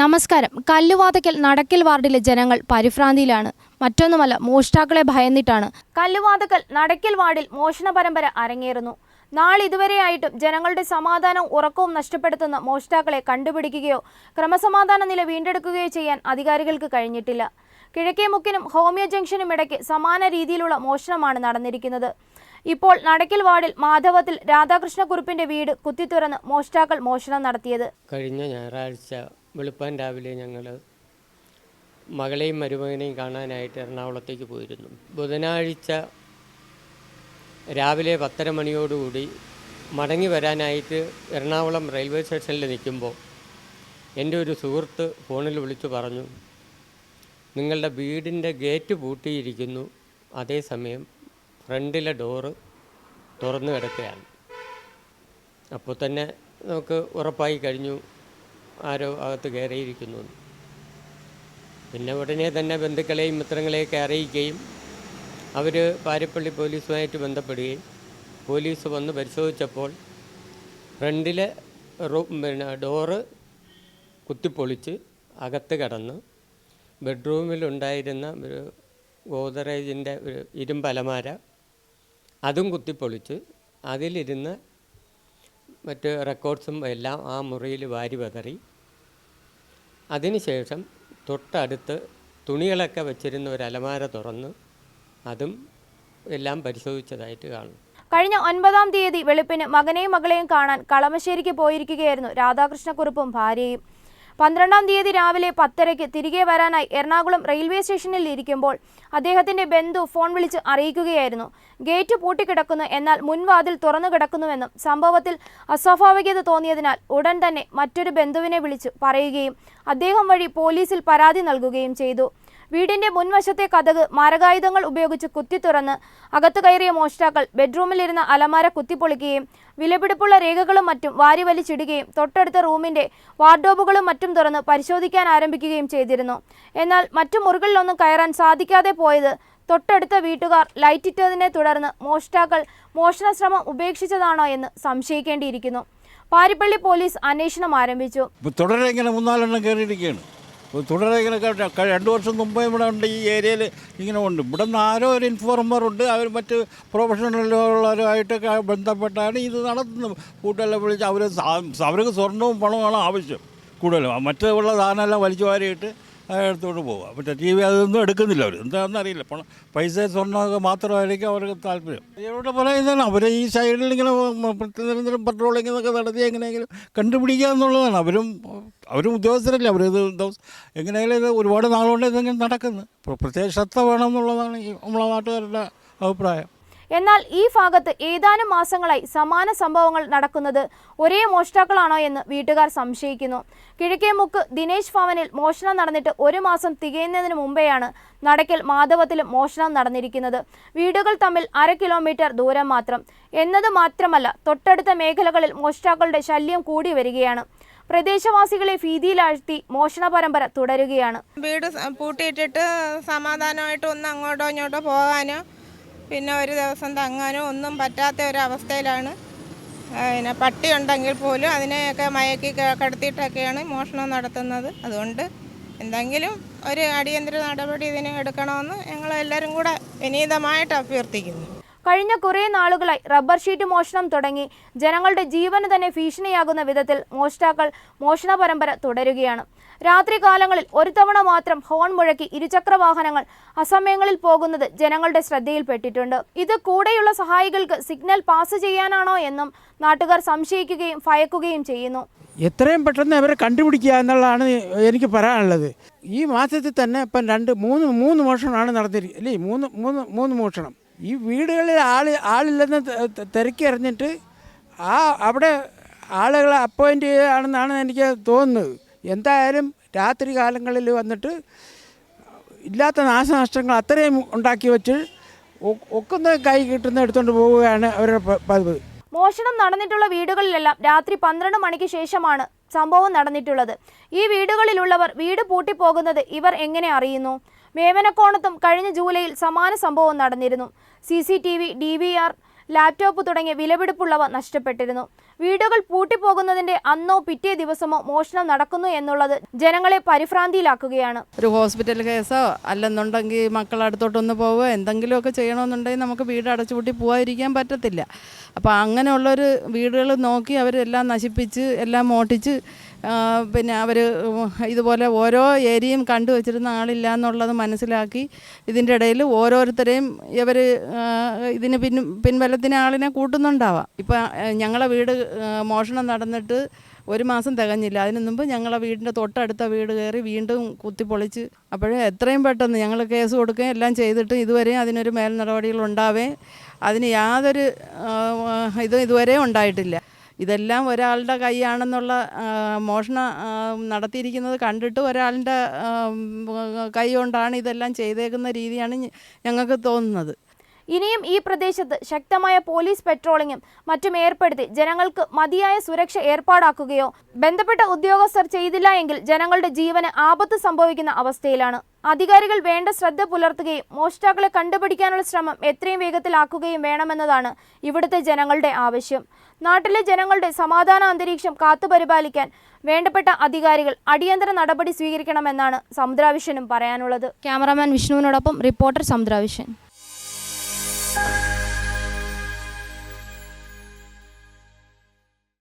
നമസ്കാരം. കല്ലുവാതക്കൽ നടക്കൽ വാർഡിലെ ജനങ്ങൾ പരിഭ്രാന്തിയിലാണ്. മറ്റൊന്നുമല്ല മോഷ്ടാക്കളെ ഭയന്നിട്ടാണ്. കല്ലുവാതക്കൽ നടക്കൽ വാർഡിൽ മോഷണ പരമ്പര അരങ്ങേറുന്നു. നാളിതുവരെയായിട്ടും ജനങ്ങളുടെ സമാധാനവും ഉറക്കവും നഷ്ടപ്പെടുത്തുന്ന മോഷ്ടാക്കളെ കണ്ടുപിടിക്കുകയോ ക്രമസമാധാന നില വീണ്ടെടുക്കുകയോ ചെയ്യാൻ അധികാരികൾക്ക് കഴിഞ്ഞിട്ടില്ല. കിഴക്കേ മുക്കിനും ഹോമിയോ ജംഗ്ഷനും ഇടയ്ക്ക് സമാന രീതിയിലുള്ള മോഷണമാണ് നടന്നിരിക്കുന്നത്. ഇപ്പോൾ നടക്കൽ വാർഡിൽ മാധവത്തിൽ രാധാകൃഷ്ണ കുറിപ്പിന്റെ വീട് കുത്തിത്തുറന്ന് മോഷ്ടാക്കൾ മോഷണം നടത്തിയത്. കഴിഞ്ഞ ഞായറാഴ്ച വെളുപ്പാൻ രാവിലെ ഞങ്ങൾ മകളെയും മരുമകനെയും കാണാനായിട്ട് എറണാകുളത്തേക്ക് പോയിരുന്നു. ബുധനാഴ്ച രാവിലെ പത്തര മണിയോടുകൂടി മടങ്ങി വരാനായിട്ട് എറണാകുളം റെയിൽവേ സ്റ്റേഷനിൽ നിൽക്കുമ്പോൾ എന്റെ ഒരു സുഹൃത്ത് ഫോണിൽ വിളിച്ചു പറഞ്ഞു നിങ്ങളുടെ വീടിന്റെ ഗേറ്റ് പൂട്ടിയിരിക്കുന്നു. അതേസമയം ഫ്രണ്ടിലെ ഡോറ് തുറന്നു കിടക്കുകയാണ്. അപ്പോൾ തന്നെ നമുക്ക് ഉറപ്പായി കഴിഞ്ഞു. ആരോ അകത്ത് കയറിയിരിക്കുന്നു. പിന്നെ ഉടനെ തന്നെ ബന്ധുക്കളെയും മിത്രങ്ങളെയൊക്കെ അറിയിക്കുകയും അവർ പാരിപ്പള്ളി പോലീസുമായിട്ട് ബന്ധപ്പെടുകയും പോലീസ് വന്ന് പരിശോധിച്ചപ്പോൾ ഫ്രണ്ടിലെ റൂ പിന്നെ ഡോറ് കുത്തിപ്പൊളിച്ച് അകത്ത് കടന്ന് ബെഡ്റൂമിലുണ്ടായിരുന്ന ഒരു ഗോദറേജിന്റെ ഒരു ഇരുമ്പലമാര അതും കുത്തിപ്പൊളിച്ച് അതിലിരുന്ന് മറ്റ് റെക്കോർഡ്സും എല്ലാം ആ മുറിയിൽ വാരി പതറി. അതിനുശേഷം തൊട്ടടുത്ത് തുണികളൊക്കെ വെച്ചിരുന്ന ഒരു അലമാര തുറന്ന് അതും എല്ലാം പരിശോധിച്ചതായിട്ട് കാണും. കഴിഞ്ഞ ഒൻപതാം തീയതി വെളുപ്പിന് മകനെയും മകളെയും കാണാൻ കളമശ്ശേരിക്ക് പോയിരിക്കുകയായിരുന്നു രാധാകൃഷ്ണക്കുറുപ്പും ഭാര്യയും. പന്ത്രണ്ടാം തീയതി രാവിലെ പത്തരയ്ക്ക് തിരികെ വരാനായി എറണാകുളം റെയിൽവേ സ്റ്റേഷനിൽ ഇരിക്കുമ്പോൾ അദ്ദേഹത്തിന്റെ ബന്ധു ഫോൺ വിളിച്ച് അറിയിക്കുകയായിരുന്നു. ഗേറ്റ് പൂട്ടിക്കിടക്കുന്നു എന്നാൽ മുൻവാതിൽ തുറന്നു കിടക്കുന്നുവെന്നും സംഭവത്തിൽ അസ്വാഭാവികത തോന്നിയതിനാൽ ഉടൻ തന്നെ മറ്റൊരു ബന്ധുവിനെ വിളിച്ചു പറയുകയും അദ്ദേഹം വഴി പോലീസിൽ പരാതി നൽകുകയും ചെയ്തു. വീടിന്റെ മുൻവശത്തെ കഥക് മാരകായുധങ്ങൾ ഉപയോഗിച്ച് കുത്തി തുറന്ന് അകത്തു കയറിയ മോഷ്ടാക്കൾ ബെഡ്റൂമിലിരുന്ന അലമാര കുത്തിപ്പൊളിക്കുകയും വിലപിടിപ്പുള്ള രേഖകളും മറ്റും വാരി വലിച്ചിടുകയും തൊട്ടടുത്ത റൂമിന്റെ വാർഡോബുകളും മറ്റും തുറന്ന് പരിശോധിക്കാൻ ആരംഭിക്കുകയും ചെയ്തിരുന്നു. എന്നാൽ മറ്റു മുറികളിലൊന്നും കയറാൻ സാധിക്കാതെ പോയത് തൊട്ടടുത്ത വീട്ടുകാർ ലൈറ്റിട്ടതിനെ തുടർന്ന് മോഷ്ടാക്കൾ മോഷണ ശ്രമം ഉപേക്ഷിച്ചതാണോ എന്ന് സംശയിക്കേണ്ടിയിരിക്കുന്നു. പാരിപ്പള്ളി പോലീസ് അന്വേഷണം ആരംഭിച്ചു. തുടരെ ഇങ്ങനെ മൂന്നാലെണ്ണം കയറിയിരിക്കുകയാണ്. തുടരെ രണ്ട് വർഷം മുമ്പേ ഇവിടെ ഉണ്ട് ഈ ഏരിയയിൽ ഇങ്ങനെ ഉണ്ട്. ഇവിടെ നിന്ന് ആരോ ഒരു ഇൻഫോർമർ ഉണ്ട്. അവർ മറ്റ് പ്രൊഫഷണലുള്ളവരുമായിട്ടൊക്കെ ബന്ധപ്പെട്ടാണ് ഇത് നടത്തുന്നത്. കൂട്ടെല്ലാം വിളിച്ച് അവർ അവർക്ക് സ്വർണവും പണവുമാണ് ആവശ്യം. കൂടുതലും. മറ്റുള്ള സാധനമെല്ലാം വലിച്ചു വാരിയിട്ട് എടുത്തുകൊണ്ട് പോവുക. മറ്റേ ടി വി അതൊന്നും എടുക്കുന്നില്ല അവർ എന്താണെന്ന് അറിയില്ല. പണം പൈസ സ്വർണമൊക്കെ മാത്രമായിരിക്കും അവർക്ക് താല്പര്യം. ഇവിടെ പറയുന്നതാണ്. അവർ ഈ സൈഡിൽ ഇങ്ങനെ നിരന്തരം പട്രോളിംഗ് നടത്തി എങ്ങനെയെങ്കിലും കണ്ടുപിടിക്കുക എന്നുള്ളതാണ്. അവരും അവരും ഉദ്യോഗസ്ഥരല്ലേ? ദിവസം എങ്ങനെയായാലും ഇത് ഒരുപാട് നാളുകൊണ്ട് ഇതെങ്ങനെ നടക്കുന്നു. പ്ര- പ്രത്യേക ശ്രദ്ധ വേണം എന്നുള്ളതാണ് ഈ നമ്മളെ നാട്ടുകാരുടെ അഭിപ്രായം. എന്നാൽ ഈ ഭാഗത്ത് ഏതാനും മാസങ്ങളായി സമാന സംഭവങ്ങൾ നടക്കുന്നത് ഒരേ മോഷ്ടാക്കളാണോ എന്ന് വീട്ടുകാർ സംശയിക്കുന്നു. കിഴക്കേമുക്ക് ദിനേശ് ഭവനിൽ മോഷണം നടന്നിട്ട് ഒരു മാസം തികയുന്നതിന് മുമ്പെയാണ് നടക്കൽ മാധവത്തിലും മോഷണം നടന്നിരിക്കുന്നത്. വീടുകൾ തമ്മിൽ അര കിലോമീറ്റർ ദൂരം മാത്രം. എന്നത് മാത്രമല്ല തൊട്ടടുത്ത മേഖലകളിൽ മോഷ്ടാക്കളുടെ ശല്യം കൂടി വരികയാണ്. പ്രദേശവാസികളെ ഭീതിയിലാഴ്ത്തി മോഷണ പരമ്പര തുടരുകയാണ്. വീട് പൂട്ടിയിട്ടിട്ട് സമാധാനമായിട്ട് ഒന്ന് അങ്ങോട്ടോ ഇങ്ങോട്ടോ പോകാനോ പിന്നെ ഒരു ദിവസം തങ്ങാനോ ഒന്നും പറ്റാത്ത ഒരു അവസ്ഥയിലാണ് പിന്നെ പട്ടി ഉണ്ടെങ്കിൽ പോലും അതിനെയൊക്കെ മയക്കി കടത്തിയിട്ടൊക്കെയാണ് മോഷണം നടത്തുന്നത്. അതുകൊണ്ട് എന്തെങ്കിലും ഒരു അടിയന്തര നടപടി ഇതിന് എടുക്കണമെന്ന് ഞങ്ങളെല്ലാവരും കൂടെ വിനീതമായിട്ട് അഭ്യർത്ഥിക്കുന്നു. കഴിഞ്ഞ കുറേ നാളുകളായി റബ്ബർ ഷീറ്റ് മോഷണം തുടങ്ങി. ജനങ്ങളുടെ ജീവന് തന്നെ ഭീഷണിയാകുന്ന വിധത്തിൽ മോഷ്ടാക്കൾ മോഷണ പരമ്പര തുടരുകയാണ്. രാത്രികാലങ്ങളിൽ ഒരു തവണ മാത്രം ഹോൺ മുഴക്കി ഇരുചക്ര വാഹനങ്ങൾ അസമയങ്ങളിൽ പോകുന്നത് ജനങ്ങളുടെ ശ്രദ്ധയിൽപ്പെട്ടിട്ടുണ്ട്. ഇത് കൂടെയുള്ള സഹായികൾക്ക് സിഗ്നൽ പാസ് ചെയ്യാനാണോ എന്നും നാട്ടുകാർ സംശയിക്കുകയും ഭയക്കുകയും ചെയ്യുന്നു. എത്രയും പെട്ടെന്ന് അവരെ കണ്ടുപിടിക്കുക എന്നുള്ളതാണ് എനിക്ക് പറയാനുള്ളത്. ഈ മാസത്തിൽ തന്നെ ഇപ്പം രണ്ട് മൂന്ന് മൂന്ന് മോഷണമാണ് നടന്നിരിക്കുന്നത് അല്ലേ? മൂന്ന് മൂന്ന് മൂന്ന് മോഷണം. ഈ വീടുകളിൽ ആൾ ആളില്ലെന്ന് തിരക്കിയറിഞ്ഞിട്ട് ആ അവിടെ ആളുകളെ അപ്പോയിന്റ് ചെയ്യുകയാണെന്നാണ് എനിക്ക് തോന്നുന്നത്. എന്തായാലും രാത്രി കാലങ്ങളിൽ വന്നിട്ട് ഇല്ലാത്ത നാശനഷ്ടങ്ങൾ അത്രയും ഉണ്ടാക്കി വെച്ച് ഒക്കുന്ന കൈ കിട്ടുന്ന എടുത്തുകൊണ്ട് പോവുകയാണ് അവരുടെ പതിവ്. മോഷണം നടന്നിട്ടുള്ള വീടുകളിലെല്ലാം രാത്രി പന്ത്രണ്ട് മണിക്ക് ശേഷമാണ് സംഭവം നടന്നിട്ടുള്ളത്. ഈ വീടുകളിലുള്ളവർ വീട് പൂട്ടിപ്പോകുന്നത് ഇവർ എങ്ങനെ അറിയുന്നു? മേവനക്കോണത്തും കഴിഞ്ഞ ജൂലൈയിൽ സമാന സംഭവം നടന്നിരുന്നു. C C T V D V R laptop തുടങ്ങിയ വിലപിടിപ്പുള്ളവ നഷ്ടപ്പെട്ടിരുന്നു. വീടുകൾ പൂട്ടിപ്പോകുന്നതിന്റെ അന്നോ പിറ്റേ ദിവസമോ മോഷണം നടക്കുന്നു എന്നുള്ളത് ജനങ്ങളെ പരിഭ്രാന്തിയിലാക്കുകയാണ്. ഒരു ഹോസ്പിറ്റൽ കേസോ അല്ലെന്നുണ്ടെങ്കിൽ മക്കളടുത്തോട്ടൊന്ന് പോവുക എന്തെങ്കിലുമൊക്കെ ചെയ്യണമെന്നുണ്ടെങ്കിൽ നമുക്ക് വീട് അടച്ചുപൂട്ടി പോകാതിരിക്കാൻ പറ്റത്തില്ല. അപ്പോൾ അങ്ങനെയുള്ളൊരു വീടുകൾ നോക്കി അവരെല്ലാം നശിപ്പിച്ച് എല്ലാം മോട്ടിച്ച് പിന്നെ അവർ ഇതുപോലെ ഓരോ ഏരിയയും കണ്ടു വച്ചിരുന്ന ആളില്ല എന്നുള്ളത് മനസ്സിലാക്കി ഇതിന്റെ ഇടയിൽ ഓരോരുത്തരെയും ഇവർ ഇതിന് പിൻ പിൻബലത്തിന് ആളിനെ കൂട്ടുന്നുണ്ടാവാം. ഇപ്പം ഞങ്ങളെ വീട് മോഷണം നടന്നിട്ട് ഒരു മാസം തികഞ്ഞില്ല. അതിനു മുമ്പ് ഞങ്ങളെ വീടിന്റെ തൊട്ടടുത്ത വീട് കയറി വീണ്ടും കുത്തിപ്പൊളിച്ച് അപ്പോഴേ എത്രയും പെട്ടെന്ന് ഞങ്ങൾ കേസ് കൊടുക്കുകയും എല്ലാം ചെയ്തിട്ട് ഇതുവരെ അതിനൊരു മേൽ നടപടികൾ ഉണ്ടാവേ അതിന് യാതൊരു ഇതും ഇതുവരെ ഉണ്ടായിട്ടില്ല. ഇതെല്ലാം ഒരാളുടെ കൈയാണെന്നുള്ള മോഷണം നടത്തിയിരിക്കുന്നത് കണ്ടിട്ട് ഒരാളിന്റെ കൈ കൊണ്ടാണ് ഇതെല്ലാം ചെയ്തേക്കുന്ന രീതിയാണ് ഞങ്ങൾക്ക് തോന്നുന്നത്. ഇനിയും ഈ പ്രദേശത്ത് ശക്തമായ പോലീസ് പെട്രോളിങ്ങും മറ്റും ഏർപ്പെടുത്തി ജനങ്ങൾക്ക് മതിയായ സുരക്ഷ ഏർപ്പാടാക്കുകയോ ബന്ധപ്പെട്ട ഉദ്യോഗസ്ഥർ ചെയ്തില്ല എങ്കിൽ ജനങ്ങളുടെ ജീവന് ആപത്ത് സംഭവിക്കുന്ന അവസ്ഥയിലാണ്. അധികാരികൾ വേണ്ട ശ്രദ്ധ പുലർത്തുകയും മോഷ്ടാക്കളെ കണ്ടുപിടിക്കാനുള്ള ശ്രമം എത്രയും വേഗത്തിലാക്കുകയും വേണമെന്നതാണ് ഇവിടുത്തെ ജനങ്ങളുടെ ആവശ്യം. നാട്ടിലെ ജനങ്ങളുടെ സമാധാന അന്തരീക്ഷം കാത്തുപരിപാലിക്കാൻ വേണ്ടപ്പെട്ട അധികാരികൾ അടിയന്തര നടപടി സ്വീകരിക്കണമെന്നാണ് സമുദ്രാവിഷനും പറയാനുള്ളത്. ക്യാമറാമാൻ വിഷ്ണുവിനോടൊപ്പം റിപ്പോർട്ടർ സമുദ്രാവിഷൻ.